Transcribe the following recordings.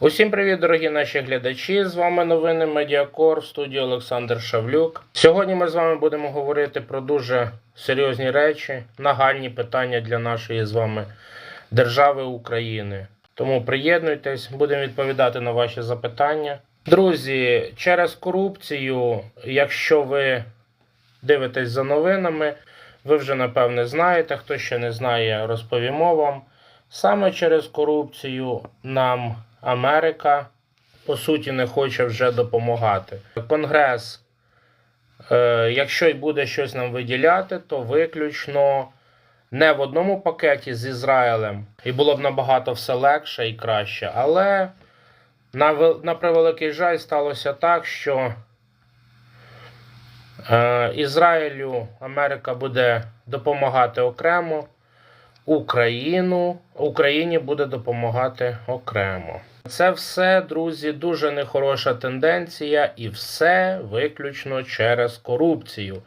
Усім привіт, дорогі наші глядачі! З вами новини Медіакор в студії Олександр Шавлюк. Сьогодні ми з вами будемо говорити про дуже серйозні речі, нагальні питання для нашої з вами держави України. Тому приєднуйтесь, будемо відповідати на ваші запитання. Друзі, через корупцію, якщо ви дивитесь за новинами, ви вже напевне знаєте. Хто ще не знає, розповімо вам. Саме через корупцію нам Америка по суті не хоче вже допомагати. Конгрес, е, якщо й буде щось нам виділяти, то виключно не в одному пакеті з Ізраїлем, і було б набагато все легше і краще. Але на, на превеликий жаль сталося так, що е, Ізраїлю Америка буде допомагати окремо. Україну, Україні буде допомагати окремо. Це все, друзі, дуже нехороша тенденція, і все виключно через корупцію.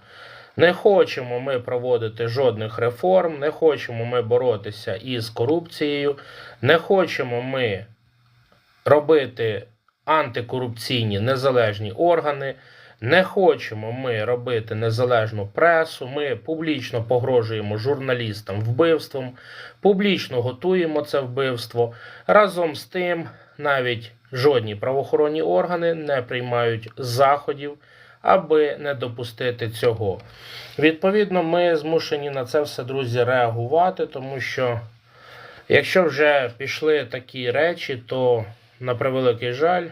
Не хочемо ми проводити жодних реформ, не хочемо ми боротися із корупцією, не хочемо ми робити антикорупційні незалежні органи. Не хочемо ми робити незалежну пресу. Ми публічно погрожуємо журналістам вбивством, публічно готуємо це вбивство. Разом з тим, навіть жодні правоохоронні органи не приймають заходів, аби не допустити цього. Відповідно, ми змушені на це все, друзі, реагувати, тому що якщо вже пішли такі речі, то на превеликий жаль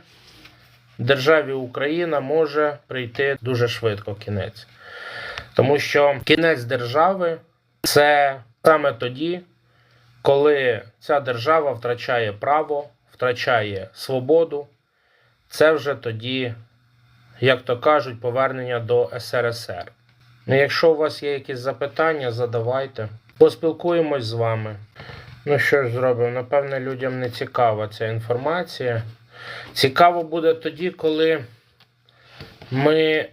державі Україна може прийти дуже швидко кінець. Тому що кінець держави це саме тоді, коли ця держава втрачає право, втрачає свободу. Це вже тоді, як то кажуть, повернення до СРСР. Ну, якщо у вас є якісь запитання, задавайте. Поспілкуємось з вами. Ну що ж зробимо? Напевне, людям не цікава ця інформація. Цікаво буде тоді, коли ми,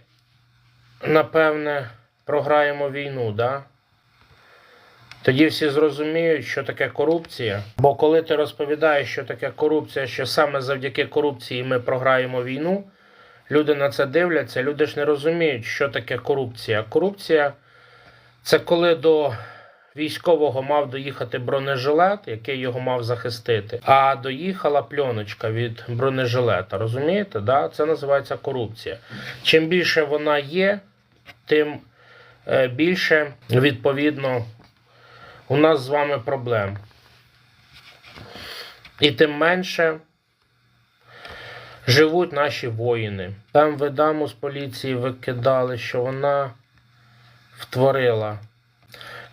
напевне, програємо війну, да? Тоді всі зрозуміють, що таке корупція. Бо коли ти розповідаєш, що таке корупція, що саме завдяки корупції ми програємо війну, люди на це дивляться, люди ж не розуміють, що таке корупція. Корупція це коли до військового мав доїхати бронежилет, який його мав захистити, а доїхала пленочка від бронежилета. Розумієте? Да? Це називається корупція. Чим більше вона є, тим е, більше, відповідно, у нас з вами проблем. І тим менше живуть наші воїни. Там видаму з поліції викидали, що вона втворила.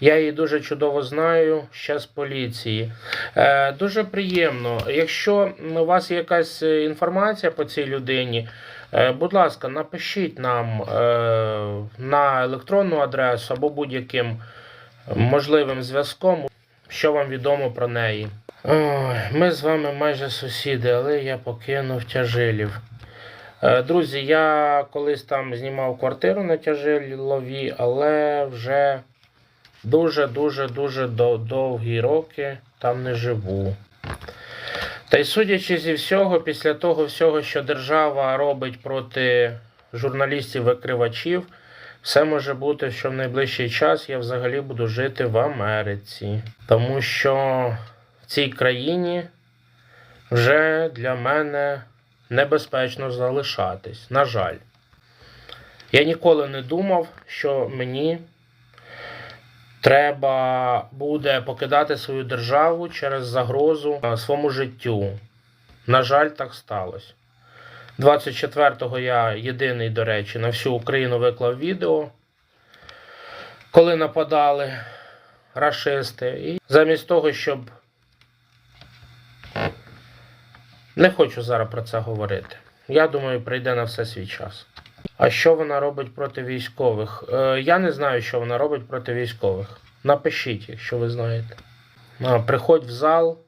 Я її дуже чудово знаю ще з поліції. Е, дуже приємно. Якщо у вас є якась е, інформація по цій людині, е, будь ласка, напишіть нам е, на електронну адресу або будь-яким можливим зв'язком, що вам відомо про неї. Ой, ми з вами майже сусіди, але я покинув тяжилів. Е, Друзі, я колись там знімав квартиру на тяжилові, але вже дуже-дуже дуже довгі роки там не живу. Та й судячи зі всього, після того всього, що держава робить проти журналістів-викривачів, все може бути, що в найближчий час я взагалі буду жити в Америці. Тому що в цій країні вже для мене небезпечно залишатись. На жаль. Я ніколи не думав, що мені треба буде покидати свою державу через загрозу е, своєму життю. На жаль, так сталося. 24-го я єдиний, до речі, на всю Україну виклав відео, коли нападали рашисти. І замість того, щоб. Не хочу зараз про це говорити. Я думаю, прийде на все свій час. А що вона робить проти військових? Е, я не знаю, що вона робить проти військових. Напишіть, якщо ви знаєте. А, приходь в зал.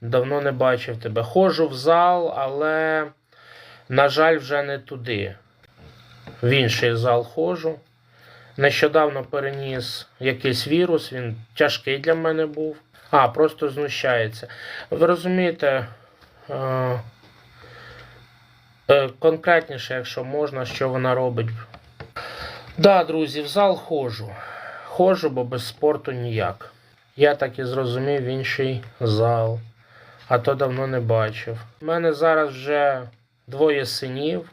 Давно не бачив тебе. Ходжу в зал, але, на жаль, вже не туди. В інший зал ходжу. Нещодавно переніс якийсь вірус, він тяжкий для мене був. А, просто знущається. Ви розумієте, Е, конкретніше, якщо можна, що вона робить. Да, друзі, в зал ходжу. Ходжу, бо без спорту ніяк. Я так і зрозумів інший зал, а то давно не бачив. У мене зараз вже двоє синів,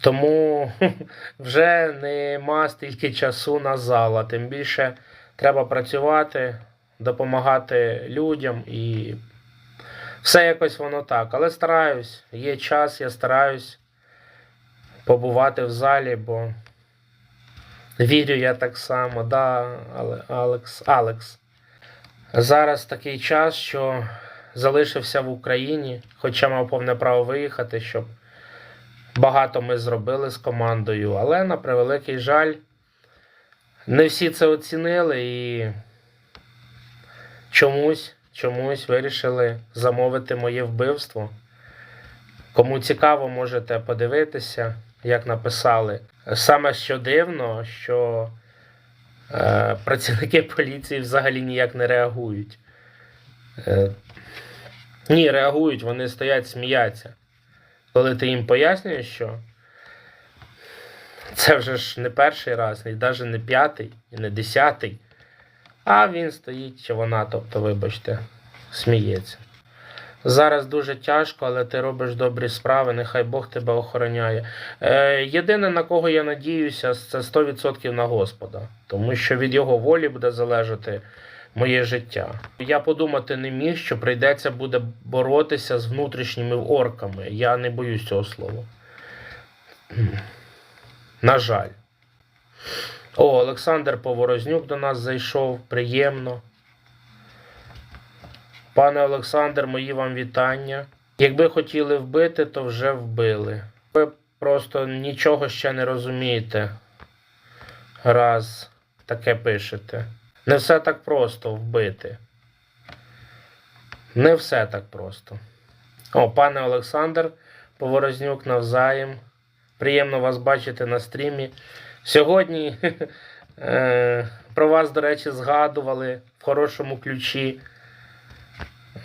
тому вже нема стільки часу на зал, а тим більше треба працювати, допомагати людям і все якось воно так. Але стараюсь, є час, я стараюсь побувати в залі, бо вірю я так само, да, але Алекс, Алекс. Зараз такий час, що залишився в Україні, хоча мав повне право виїхати, щоб багато ми зробили з командою, але на превеликий жаль, не всі це оцінили і чомусь, чомусь вирішили замовити моє вбивство. Кому цікаво, можете подивитися, як написали. Саме що дивно, що е, працівники поліції взагалі ніяк не реагують. Е, ні, реагують, вони стоять, сміяться. Коли ти їм пояснюєш, що це вже ж не перший раз, і навіть не п'ятий, і не десятий. А він стоїть, чи вона, тобто, вибачте, сміється. Зараз дуже тяжко, але ти робиш добрі справи, нехай Бог тебе охороняє. Е, єдине, на кого я надіюся, це 100% на Господа, тому що від його волі буде залежати моє життя. Я подумати не міг, що прийдеться буде боротися з внутрішніми орками. Я не боюсь цього слова. На жаль. О, Олександр Поворознюк до нас зайшов. Приємно. Пане Олександр, мої вам вітання. Якби хотіли вбити, то вже вбили. Ви просто нічого ще не розумієте. Раз таке пишете. Не все так просто вбити. Не все так просто. О, пане Олександр Поворознюк навзаєм. Приємно вас бачити на стрімі. Сьогодні е, про вас, до речі, згадували в хорошому ключі.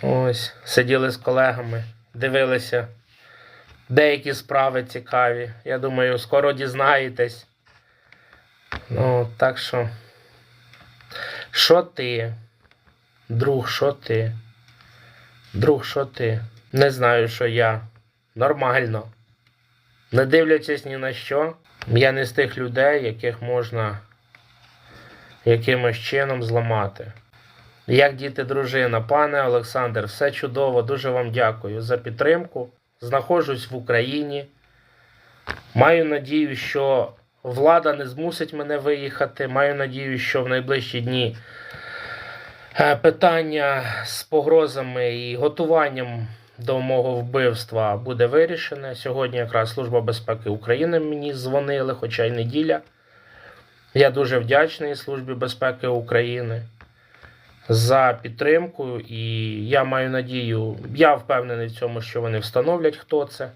Ось, сиділи з колегами, дивилися деякі справи цікаві. Я думаю, скоро дізнаєтесь. Ну, так що. Що ти? Друг, що ти? Друг, що ти? Не знаю, що я. Нормально. Не дивлячись ні на що, я не з тих людей, яких можна якимось чином зламати. Як діти, дружина, пане Олександр, все чудово, дуже вам дякую за підтримку. Знаходжусь в Україні. Маю надію, що влада не змусить мене виїхати. Маю надію, що в найближчі дні е, питання з погрозами і готуванням до мого вбивства буде вирішене. Сьогодні якраз Служба безпеки України мені дзвонили, хоча й неділя. Я дуже вдячний Службі безпеки України за підтримку, і я маю надію, я впевнений в цьому, що вони встановлять, хто це.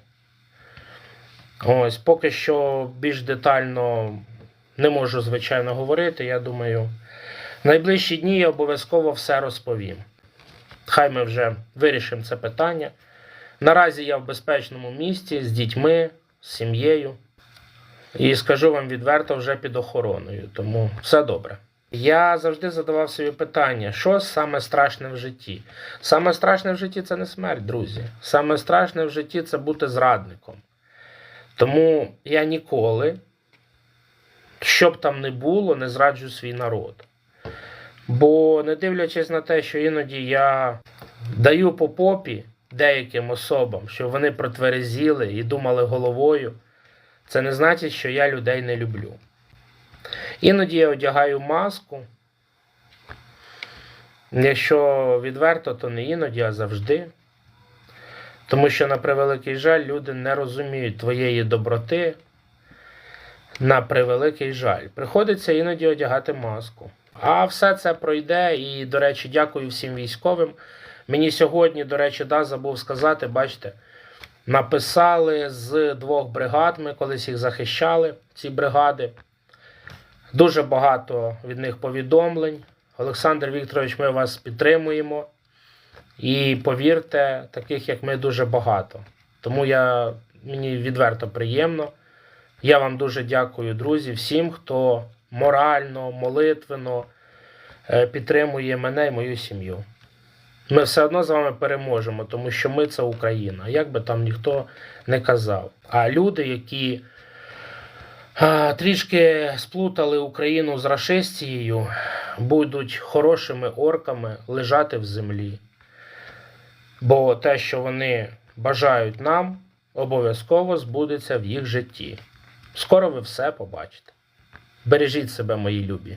Ось, поки що більш детально не можу, звичайно, говорити. Я думаю, в найближчі дні я обов'язково все розповім. Хай ми вже вирішимо це питання. Наразі я в безпечному місці з дітьми, з сім'єю. І скажу вам відверто, вже під охороною, тому все добре. Я завжди задавав собі питання, що саме страшне в житті? Саме страшне в житті це не смерть, друзі. Саме страшне в житті це бути зрадником. Тому я ніколи, що б там не було, не зраджу свій народ. Бо не дивлячись на те, що іноді я даю по попі деяким особам, щоб вони протверезіли і думали головою, це не значить, що я людей не люблю. Іноді я одягаю маску. Якщо відверто, то не іноді, а завжди. Тому що, на превеликий жаль, люди не розуміють твоєї доброти. На превеликий жаль. Приходиться іноді одягати маску. А все це пройде. І, до речі, дякую всім військовим. Мені сьогодні, до речі, да, забув сказати, бачите, написали з двох бригад, ми колись їх захищали, ці бригади. Дуже багато від них повідомлень. Олександр Вікторович, ми вас підтримуємо. І повірте, таких як ми дуже багато. Тому я, мені відверто приємно. Я вам дуже дякую, друзі, всім, хто морально, молитвенно е, підтримує мене і мою сім'ю. Ми все одно з вами переможемо, тому що ми це Україна, як би там ніхто не казав. А люди, які трішки сплутали Україну з рашистією, будуть хорошими орками лежати в землі. Бо те, що вони бажають нам, обов'язково збудеться в їх житті. Скоро ви все побачите. Бережіть себе, мої любі.